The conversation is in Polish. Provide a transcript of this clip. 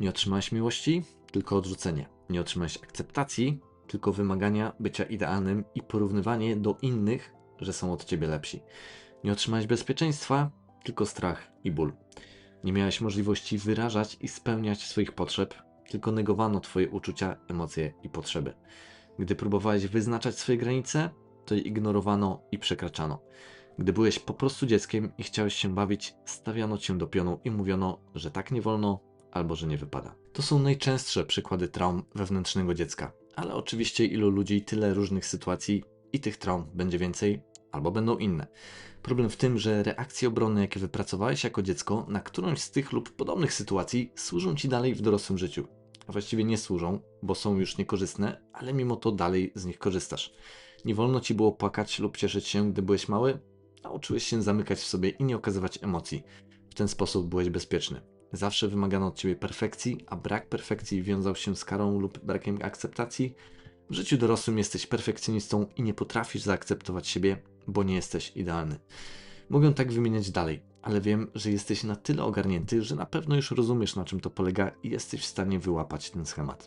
Nie otrzymałeś miłości, tylko odrzucenie. Nie otrzymałeś akceptacji, tylko wymagania bycia idealnym i porównywanie do innych, że są od ciebie lepsi. Nie otrzymałeś bezpieczeństwa, tylko strach i ból. Nie miałeś możliwości wyrażać i spełniać swoich potrzeb, tylko negowano twoje uczucia, emocje i potrzeby. Gdy próbowałeś wyznaczać swoje granice, to je ignorowano i przekraczano. Gdy byłeś po prostu dzieckiem i chciałeś się bawić, stawiano cię do pionu i mówiono, że tak nie wolno albo że nie wypada. To są najczęstsze przykłady traum wewnętrznego dziecka, ale oczywiście ilu ludzi, tyle różnych sytuacji i tych traum będzie więcej albo będą inne. Problem w tym, że reakcje obronne, jakie wypracowałeś jako dziecko na którąś z tych lub podobnych sytuacji, służą ci dalej w dorosłym życiu. A właściwie nie służą, bo są już niekorzystne, ale mimo to dalej z nich korzystasz. Nie wolno ci było płakać lub cieszyć się, gdy byłeś mały, nauczyłeś się zamykać w sobie i nie okazywać emocji. W ten sposób byłeś bezpieczny. Zawsze wymagano od ciebie perfekcji, a brak perfekcji wiązał się z karą lub brakiem akceptacji. W życiu dorosłym jesteś perfekcjonistą i nie potrafisz zaakceptować siebie, bo nie jesteś idealny. Mogę tak wymieniać dalej, ale wiem, że jesteś na tyle ogarnięty, że na pewno już rozumiesz, na czym to polega i jesteś w stanie wyłapać ten schemat.